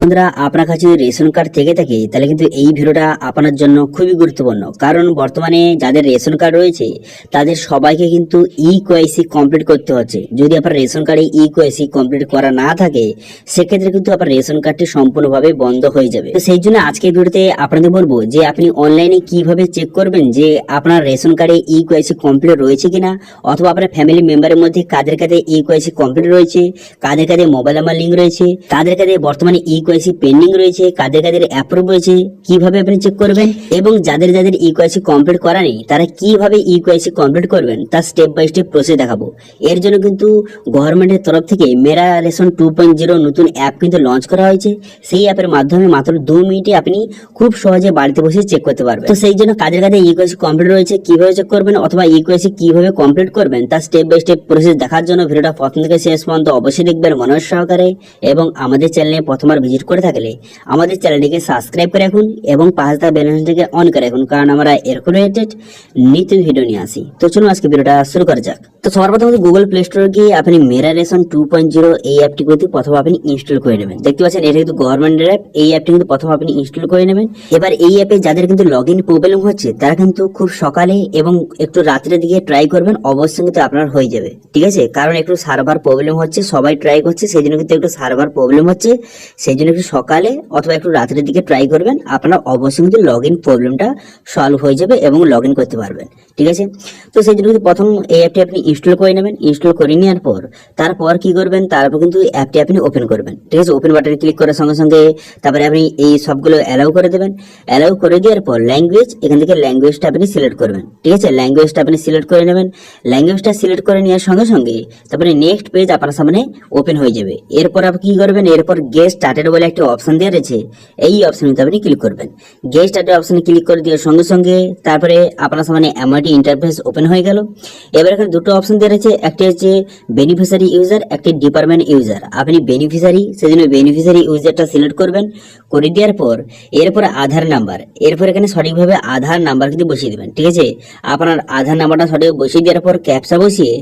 বন্ধুরা, আপনার কাছে যদি রেশন কার্ড থেকে থাকে, তাহলে কিন্তু এই ভিডিওটা আপনার জন্য খুবই গুরুত্বপূর্ণ। কারণ বর্তমানে যাদের রেশন কার্ড রয়েছে, তাদের সবাইকে কিন্তু ই কোয়াইসি কমপ্লিট করতে হচ্ছে। যদি আপনার রেশন কার্ডে ই কোয়াইসি কমপ্লিট করা না থাকে, সেক্ষেত্রে কিন্তু আপনার রেশন কার্ডটি সম্পূর্ণভাবে বন্ধ হয়ে যাবে। তো সেই জন্য আজকের ভিডিওতে আপনাদের বলব যে, আপনি অনলাইনে কীভাবে চেক করবেন যে, আপনার রেশন কার্ডে ই কোয়াইসি কমপ্লিট রয়েছে কিনা, অথবা আপনার ফ্যামিলি মেম্বারের মধ্যে কাদের কাদের ই কোয়াইসি কমপ্লিট রয়েছে, কাদের কাদের মোবাইল নাম্বার লিঙ্ক রয়েছে কাদের কাদের বর্তমানে ই কোয়াইসি পেন্ডিং রয়েছে, কাদের কাদের অ্যাপ্রুভ রয়েছে কীভাবে আপনি চেক করবেন এবং যাদের যাদের ই কোয়াইসি কমপ্লিট করা নেই, তারা কীভাবে ই কমপ্লিট করবেন তার স্টেপ বাই স্টেপ প্রসেস দেখাবো। এর জন্য কিন্তু গভর্নমেন্টের তরফ থেকে Mera ration two point zero নতুন অ্যাপ কিন্তু লঞ্চ করা হয়েছে। সেই অ্যাপের মাধ্যমে মাত্র দু মিনিটে আপনি খুব সহজে বাড়িতে বসে চেক করতে পারবেন। তো সেই জন্য কাদের কাদের ই কমপ্লিট রয়েছে, কীভাবে চেক করবেন অথবা ই কীভাবে কমপ্লিট করবেন তার স্টেপ বাই স্টেপ প্রসেস দেখার জন্য ভিডিওটা প্রথম থেকে শেষ পর্যন্ত অবশ্যই দেখবেন মনোজ সহকারে এবং আমাদের চ্যানেলে প্রথমবার ভিজিট করে থাকলে আমাদের চ্যানেলটিকে সাবস্ক্রাইব করে রাখুন এবং পাশে থাকা বেলনটিকে অন করে রাখুন, কারণ আমরা এরকম রিলেটেড নিত্য ভিডিও নিয়ে আসি। তো চলুন আজকে ভিডিওটা শুরু করা যাক। তো সবার প্রথমে গুগল প্লে স্টোরে গিয়ে আপনি Mera ration two point zero এই অ্যাপটি কিন্তু প্রথমে আপনি ইনস্টল করে নেবেন। দেখতে পাচ্ছেন এটা কিন্তু গভর্নমেন্টের অ্যাপ এই অ্যাপটি কিন্তু প্রথমে আপনি ইনস্টল করে নেবেন। এবার এই অ্যাপে যাদের কিন্তু লগ ইন প্রবলেম হচ্ছে, তারা কিন্তু খুব সকালে এবং একটু রাত্রের দিকে ট্রাই করবেন, অবশ্যই কিন্তু আপনার হয়ে যাবে। ঠিক আছে? কারণ একটু সার্ভার প্রবলেম হচ্ছে, সবাই ট্রাই করছে সেই জন্য কিন্তু একটু সার্ভার প্রবলেম হচ্ছে সেই জন্য একটু সকালে অথবা একটু রাত্রের দিকে ট্রাই করবেন। আপনার অবশ্যই কিন্তু লগ ইন প্রবলেমটা সলভ হয়ে যাবে এবং লগ ইন করতে পারবেন। ঠিক আছে? তো সেই জন্য কিন্তু প্রথম এই অ্যাপটি আপনি ইনস্টল করে নেবেন। ইনস্টল করে নেওয়ার পর, তারপর কি করবেন? তারপর কিন্তু অ্যাপটি আপনি ওপেন করবেন। ঠিক আছে? ওপেন বাটনে ক্লিক করার সঙ্গে সঙ্গে তারপরে আপনি এই সবগুলো অ্যালাউ করে দেবেন। অ্যালাউ করে দেওয়ার পর ল্যাঙ্গুয়েজ এখান থেকে ল্যাঙ্গুয়েজটা আপনি সিলেক্ট করবেন। ঠিক আছে? ল্যাঙ্গুয়েজটা আপনি সিলেক্ট করে নেবেন। ল্যাঙ্গুয়েজটা সিলেক্ট করে নেওয়ার সঙ্গে সঙ্গে তারপরে নেক্সট পেজ আপনার সামনে ওপেন হয়ে যাবে। এরপর আপনি কি করবেন? এরপর গেস্ট স্টার্টেড বলে একটা অপশন দেওয়া রয়েছে। এই অপশনে আপনি ক্লিক করবেন। গেস্ট স্টার্টেড অপশনে ক্লিক করে দেওয়ার সঙ্গে সঙ্গে তারপরে আপনার সামনে এমআইটি ইন্টারফেস ওপেন হয়ে গেল। এবার এখানে দুটো অপশন দেওয়া রয়েছে। একটি হচ্ছে বেনিফিশিয়ারি ইউজার একটি ডিপার্টমেন্ট ইউজার আপনি বেনিফিশিয়ারি সেজন্য বেনিফিশিয়ারি ইউজারটা সিলেক্ট করবেন। করে দেওয়ার পর, এরপর আধার নাম্বার এরপর এখানে সঠিকভাবে আধার নাম্বার কিন্তু বসিয়ে দেবেন। ঠিক আছে? আপনার আধার নাম্বারটা সঠিক বসিয়ে দেওয়ার পর ক্যাপসা বসিয়ে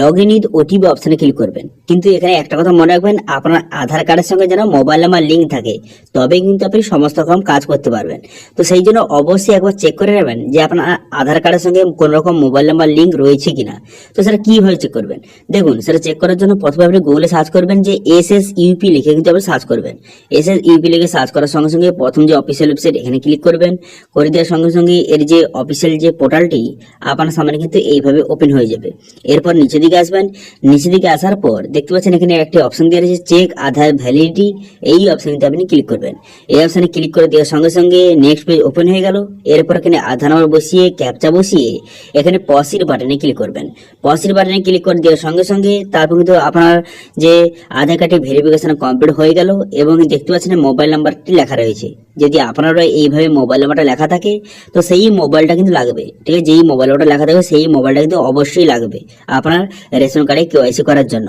লগ ইন উইথ ওটিপি অপশনে ক্লিক করবেন। কিন্তু এখানে একটা কথা মনে রাখবেন, আপনার আধার কার্ডের সঙ্গে যেন মোবাইল নাম্বার লিঙ্ক থাকে তবে কিন্তু আপনি সমস্ত রকম কাজ করতে পারবেন। তো সেই জন্য অবশ্যই একবার চেক করে নেবেন যে আপনার আধার কার্ডের সঙ্গে কোন রকম মোবাইল নাম্বার লিঙ্ক রয়েছে কিনা। তো সেটা কীভাবে চেক করবেন? দেখুন, সেটা চেক করার জন্য প্রথমে আপনি গুগলে সার্চ করবেন যে এস এস ইউপি লিখে কিন্তু আপনি সার্চ করবেন। এস এস ইউপি লিখে সার্চ করার সঙ্গে সঙ্গে প্রথম যে অফিসিয়াল ওয়েবসাইট এখানে ক্লিক করবেন। করে দেওয়ার সঙ্গে সঙ্গে এর যে অফিসিয়াল যে পোর্টালটি আপনার সামনে কিন্তু এইভাবে ওপেন হয়ে যাবে। এরপর নিচের দিকে আসবেন। নিচের দিকে আসার পর দেখতে পাচ্ছেন এখানে একটি অপশন দেওয়া রয়েছে চেক আধার ভ্যালিডিটি এই অপশনটিতে আপনি ক্লিক করবেন। এই অপশনে ক্লিক করে দেওয়ার সঙ্গে সঙ্গে নেক্সট পেজ ওপেন হয়ে গেল। এরপর এখানে আধার নাম্বার বসিয়ে ক্যাপচা বসিয়ে এখানে পসির বাটনে ক্লিক করবেন। পসির বাটনে ক্লিক করে দেওয়ার সঙ্গে সঙ্গে তারপর কিন্তু আপনার যে আধার কার্ডের ভেরিফিকেশন কমপ্লিট হয়ে গেল এবং দেখতে পাচ্ছেন মোবাইল নাম্বারটি লেখা রয়েছে। যদি আপনারও এইভাবে মোবাইল নাম্বারটা লেখা থাকে, তো সেই মোবাইলটা কিন্তু লাগবে। ঠিক আছে? যেই মোবাইল নাম্বারটা লেখা থাকবে সেই মোবাইলটা কিন্তু অবশ্যই লাগবে আপনার রেশন কার্ডে কেওয়াইসি করার জন্য।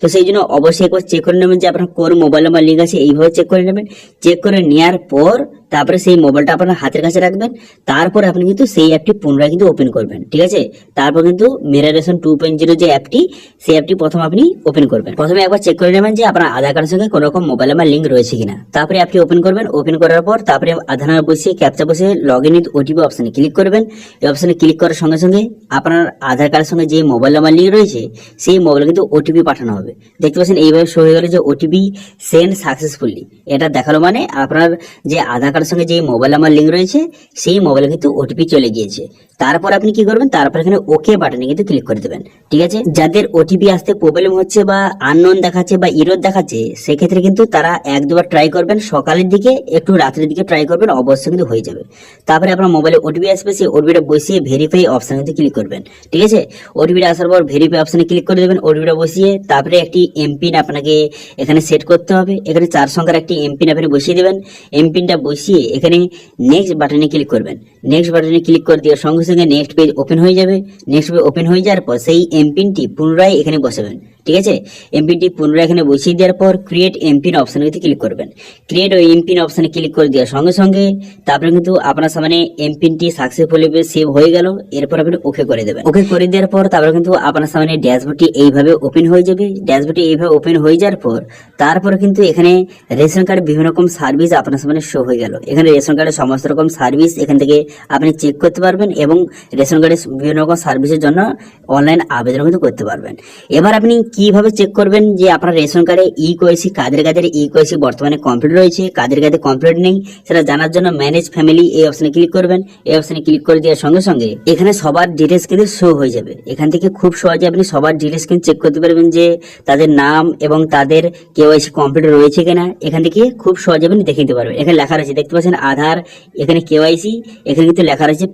তো সেই জন্য অবশ্যই একবার চেক করে নেবেন যে আপনার কোন মোবাইল নাম্বার লিঙ্ক আছে, এইভাবে চেক করে নেবেন চেক করে নেওয়ার পর তারপরে সেই মোবাইলটা আপনার হাতের কাছে রাখবেন। তারপর আপনি কিন্তু সেই অ্যাপটি পুনরায় কিন্তু ওপেন করবেন, ঠিক আছে? তারপর কিন্তু Mera ration two point zero যে অ্যাপটি, সেই অ্যাপটি প্রথম আপনি ওপেন করবেন। প্রথমে একবার চেক করে নেবেন যে আপনার আধার কার্ডের সঙ্গে কোনো রকম মোবাইল নাম্বার লিঙ্ক রয়েছে কিনা। তারপরে অ্যাপটি ওপেন করবেন। ওপেন করার পর তারপরে আধার নাম্বার বসিয়ে ক্যাপচা বসিয়ে লগ ইন উইথ ওটিপি অপশনে ক্লিক করবেন। এই অপশনে ক্লিক করার সঙ্গে সঙ্গে আপনার আধার কার্ডের সঙ্গে যে মোবাইল নাম্বার লিঙ্ক রয়েছে, সেই মোবাইলে কিন্তু ওটিপি পাঠানো হবে। দেখতে পাচ্ছেন এইভাবে শো হয়ে গেল যে ওটিপি সেন্ড সাকসেসফুলি এটা দেখাল মানে আপনার যে আধার সঙ্গে যে মোবাইল আমার লিঙ্ক রয়েছে সেই মোবাইলে কিন্তু ওটিপি চলে গিয়েছে। তারপর আপনি কি করবেন? তারপর এখানে ওকে বাটনে কিন্তু ক্লিক করে দেবেন। ঠিক আছে? যাদের ওটিপি আসতে প্রবলেম হচ্ছে বা আননোন দেখাচ্ছে বা ইরোর দেখাচ্ছে, সেক্ষেত্রে কিন্তু তারা এক দুবার ট্রাই করবেন। সকালের দিকে একটু রাতের দিকে ট্রাই করবেন, অবশ্যই কিন্তু হয়ে যাবে। তারপরে আপনার মোবাইলে ওটিপি আসবে, সেই ওটিপিটা বসিয়ে ভেরিফাই অপশানে কিন্তু ক্লিক করবেন। ঠিক আছে? ওটিপিটা আসার পর ভেরিফাই অপশানে ক্লিক করে দেবেন। ওটিপিটা বসিয়ে তারপরে একটি এমপিন আপনাকে এখানে সেট করতে হবে। এখানে চার সংখ্যার একটি এমপিন আপনি বসিয়ে দেবেন। এমপিনটা বসিয়ে এখানে নেক্সট বাটনে ক্লিক করবেন। নেক্সট বাটনে ক্লিক করে দেওয়ার সঙ্গে সঙ্গে নেক্সট পেজ ওপেন হয়ে যাবে। নেক্সট পেজ ওপেন হয়ে যাওয়ার পর সেই এমপিনটি পুনরায় এখানে বসাবেন। ঠিক আছে? এমপিনটি পুনরায় এখানে বসিয়ে দেওয়ার পর ক্রিয়েট এমপিন অপশনে কিন্তু ক্লিক করবেন। ক্রিয়েট ওই এমপিন অপশনে ক্লিক করে দেওয়ার সঙ্গে সঙ্গে তারপরে কিন্তু আপনার সামনে এমপিনটি সাকসেসফুলি সেভ হয়ে গেল। এরপর আপনি ওকে করে দেবেন। ওকে করে দেওয়ার পর তারপরে কিন্তু আপনার সামনে ড্যাশবোর্ডটি এইভাবে ওপেন হয়ে যাবে। ড্যাশবোর্ডটি এইভাবে ওপেন হয়ে যাওয়ার পর তারপরে কিন্তু এখানে রেশন কার্ডে বিভিন্ন রকম সার্ভিস আপনার সামনে শো হয়ে গেল। এখানে রেশন কার্ডের সমস্ত রকম সার্ভিস এখান থেকে আপনি চেক করতে পারবেন এবং রেশন কার্ডের বিভিন্ন রকম সার্ভিসের জন্য অনলাইন আবেদন কিন্তু করতে পারবেন। এবার আপনি কীভাবে চেক করবেন যে আপনার রেশন কার্ডে ই কোয়েসি কাদের কাদের ই কোয়েসি বর্তমানে কমপ্লিট রয়েছে, কাদের কাদের কমপ্লিট নেই, সেটা জানার জন্য ম্যানেজ ফ্যামিলি এই অপশনে ক্লিক করবেন। এই অপশনে ক্লিক করে দেওয়ার সঙ্গে সঙ্গে এখানে সবার ডিটেলস কিন্তু শো হয়ে যাবে। এখান থেকে খুব সহজে আপনি সবার ডিটেলস কিন্তু চেক করতে পারবেন যে তাদের নাম এবং তাদের কেওয়াইসি কমপ্লিট রয়েছে কিনা। এখান থেকে খুব সহজে আপনি দেখে নিতে পারবেন। এখানে লেখা রয়েছে, দেখতে পাচ্ছেন আধার, এখানে কেওয়াইসি এখানে কিন্তু লেখা রয়েছে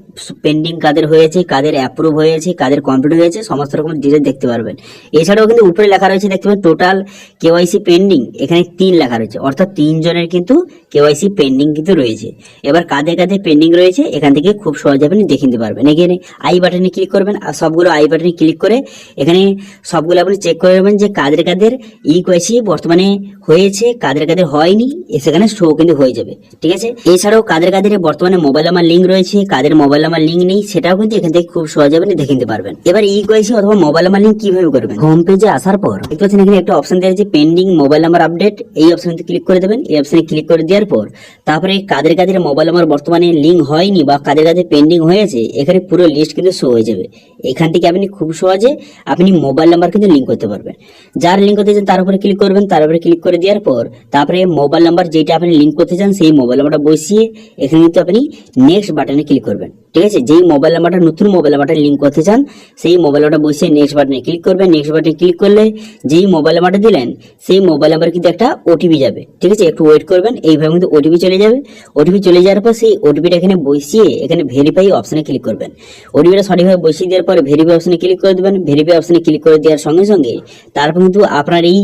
পেন্ডিং কাদের হয়েছে, কাদের অ্যাপ্রুভ হয়েছে, কাদের কমপ্লিট হয়েছে, সমস্ত রকম ডিটেলস দেখতে পারবেন। এছাড়াও কিন্তু উপরে লেখা রয়েছে দেখতে পাবেন টোটাল কেওয়াইসি পেন্ডিং এখানে তিন লেখা রয়েছে। অর্থাৎ তিনজনের কিন্তু কেওয়াইসি পেন্ডিং কিন্তু রয়েছে। এবার কাদের কাদের পেন্ডিং রয়েছে, এখান থেকে খুব সহজে আপনি দেখে নিতে পারবেন। এখানে আই বাটনে ক্লিক করবেন, আর সবগুলো আই বাটনে ক্লিক করে এখানে সবগুলো আপনি চেক করে নেবেন যে কাদের কাদের ই কোয়েসি বর্তমানে হয়েছে কাদের কাদের হয়নি সেখানে শো কিন্তু হয়ে যাবে। ঠিক আছে? এছাড়াও কাদের কাদের বর্তমানে মোবাইল নাম্বার লিঙ্ক রয়েছে কাদের মোবাইল নাম্বার লিঙ্ক নেই, সেটাও কিন্তু এখান থেকে খুব সহজে আপনি দেখে নিতে পারবেন। এবার ই কোয়েসি অথবা মোবাইল নাম্বার লিঙ্ক কীভাবে করবেন? হোম পেজে আসার পর দেখতে পাচ্ছেন এখানে একটা অপশন দেওয়া আছে পেন্ডিং মোবাইল নাম্বার আপডেট এই অপশনে ক্লিক করে দেবেন। এই অপশনে ক্লিক করে দেওয়ার পর তারপরে কাদের কাদের মোবাইল নাম্বার বর্তমানে লিঙ্ক হয়নি বা কাদের কাদের পেন্ডিং হয়েছে, এখানে পুরো লিস্ট কিন্তু শো হয়ে যাবে। এখান থেকে আপনি খুব সহজে আপনি মোবাইল নাম্বার কিন্তু লিঙ্ক করতে পারবেন। যার লিঙ্ক করতে চান তার উপরে ক্লিক করবেন। তার উপরে ক্লিক করে দেওয়ার পর তারপরে মোবাইল নাম্বার যেটা আপনি লিঙ্ক করতে চান সেই মোবাইল নাম্বারটা বসিয়ে এখানে কিন্তু আপনি নেক্সট বাটনে ক্লিক করবেন। ঠিক আছে? যেই মোবাইল নাম্বারটা নতুন মোবাইল নাম্বারটা লিঙ্ক করতে চান, সেই মোবাইল নাম্বারটা বসিয়ে নেক্সট বাটনে ক্লিক করবেন। নেক্সট বাটনে ক্লিক করলে যেই মোবাইল নাম্বারটা দিলেন, সেই মোবাইল নাম্বার কিন্তু একটা ওটিপি যাবে। ঠিক আছে? একটু ওয়েট করবেন, এইভাবে কিন্তু ওটিপি চলে যাবে। ওটিপি চলে যাওয়ার পর সেই ওটিপিটা এখানে বসিয়ে এখানে ভেরিফাই অপশনে ক্লিক করবেন। ওটিপিটা সঠিকভাবে বসিয়ে দেওয়ার পরে ভেরিফাই অপশনে ক্লিক করে দেবেন। ভেরিফাই অপশনে ক্লিক করে দেওয়ার সঙ্গে সঙ্গে তারপর কিন্তু আপনার এই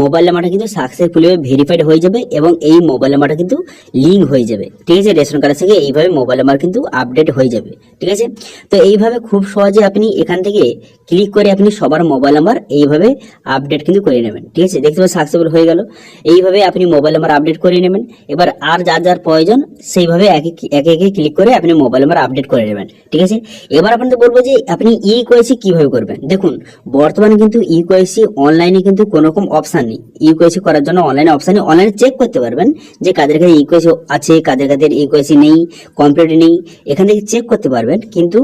মোবাইল নাম্বারটা কিন্তু সাকসেসফুলি ভেরিফাইড হয়ে যাবে এবং এই মোবাইল নাম্বারটা কিন্তু লিঙ্ক হয়ে যাবে। ঠিক আছে? রেশন কার্ডের সঙ্গে এইভাবে মোবাইল নাম্বার কিন্তু আপডেট হয়ে যাবে। ঠিক আছে? তো এইভাবে খুব সহজে আপনি এখান থেকে ক্লিক করে আপনি সবার মোবাইল নাম্বার এইভাবে আপডেট কিন্তু করে নেবেন, ঠিক আছে? দেখতে পাবেন সাকসেসফুল হয়ে গেল। এইভাবে আপনি মোবাইল নাম্বার আপডেট করে নেবেন। এবার আর যার যার প্রয়োজন, সেইভাবে একে একে একে ক্লিক করে আপনি মোবাইল নাম্বার আপডেট করে নেবেন, ঠিক আছে? এবার আপনাদের বলব যে আপনি ই কোয়েসি কীভাবে করবেন? দেখুন, বর্তমানে কিন্তু ই কোয়েসি অনলাইনে কিন্তু কোনো রকম অপশন নেই। ই কোয়েসি করার জন্য অনলাইনে অপশন নেই। অনলাইনে চেক করতে পারবেন যে কাদের কাছে ই কোয়েসি আছে, কাদের কাদের ই কোয়েসি নেই কমপ্লিট নেই, এখান থেকে চেক করতে পারবেন। কিন্তু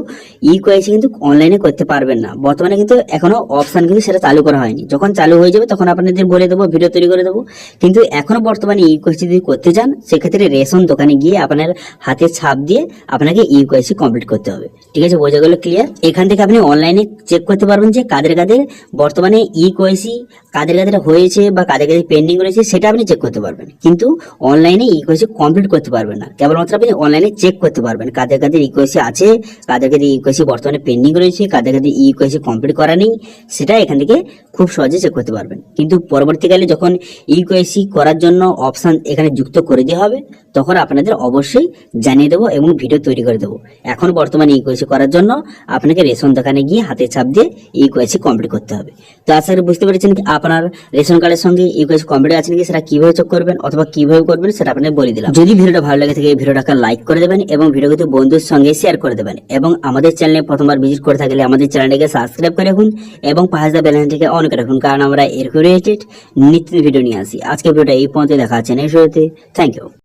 ই কোয়েসি কিন্তু অনলাইনে করতে পারবেন না। বর্তমানে কিন্তু এখনও অপশন কিন্তু সেটা চালু করা হয়নি। যখন চালু হয়ে যাবে তখন আপনাদের বলে দেবো ভিডিও তৈরি করে দেবো। কিন্তু এখনও বর্তমানে ইউকোয়েসি কোয়েসি যদি করতে চান, সেক্ষেত্রে রেশন দোকানে গিয়ে আপনার হাতে ছাপ দিয়ে আপনাকে ইউকোয়েসি কোয়েসি কমপ্লিট করতে হবে। ঠিক আছে, বোঝা গেলো ক্লিয়ার এখান থেকে আপনি অনলাইনে চেক করতে পারবেন যে কাদের কাদের বর্তমানে ই কোয়েসি কাদের কাদের হয়েছে বা কাদের কাদের পেন্ডিং রয়েছে সেটা আপনি চেক করতে পারবেন। কিন্তু অনলাইনে ইকোয়েসি কমপ্লিট করতে পারবেন না। কেবলমাত্র আপনি অনলাইনে চেক করতে পারবেন কাদের কাদের ইকোয়েসি আছে, কাদের কাদের ইকোয়েসি বর্তমানে পেন্ডিং রয়েছে, কাদের কাদের ইকোয়েসি কমপ্লিট করা নেই, সেটা এখান থেকে খুব সহজে চেক করতে পারবেন। কিন্তু পরবর্তীকালে যখন ইকোয়েসি করার জন্য অপশান এখানে যুক্ত করে দেওয়া হবে তখন আপনাদের অবশ্যই জানিয়ে দেবো এবং ভিডিও তৈরি করে দেবো। এখন বর্তমানে ই কোয়েসি করার জন্য আপনাকে রেশন দোকানে গিয়ে হাতে ছাপ দিয়ে ই কোয়েসি কমপ্লিট করতে হবে। তো আশা করি বুঝতে পেরেছেন কি আপনার রেশন কার্ডের সঙ্গে ই কোয়েসি কমপ্লিট আছে নাকি সেটা কীভাবে চেক করবেন অথবা কীভাবে করবেন সেটা আপনাদের বলে দিলাম। যদি ভিডিওটা ভালো লাগে থাকে এই ভিডিওটাকে লাইক করে দেবেন এবং ভিডিওটি বন্ধুর সঙ্গে শেয়ার করে দেবেন এবং আমাদের চ্যানেলে প্রথমবার ভিজিট করে থাকলে আমাদের চ্যানেলটিকে সাবস্ক্রাইব করে রাখুন এবং পাশে বেলানটিকে অন করে রাখুন, কারণ আমরা এর রিলেটেড নিত্য ভিডিও নিয়ে আসি। আজকে ভিডিওটা এই পর্যন্ত দেখা হচ্ছে নেক্সট ভিডিওতে থ্যাংক ইউ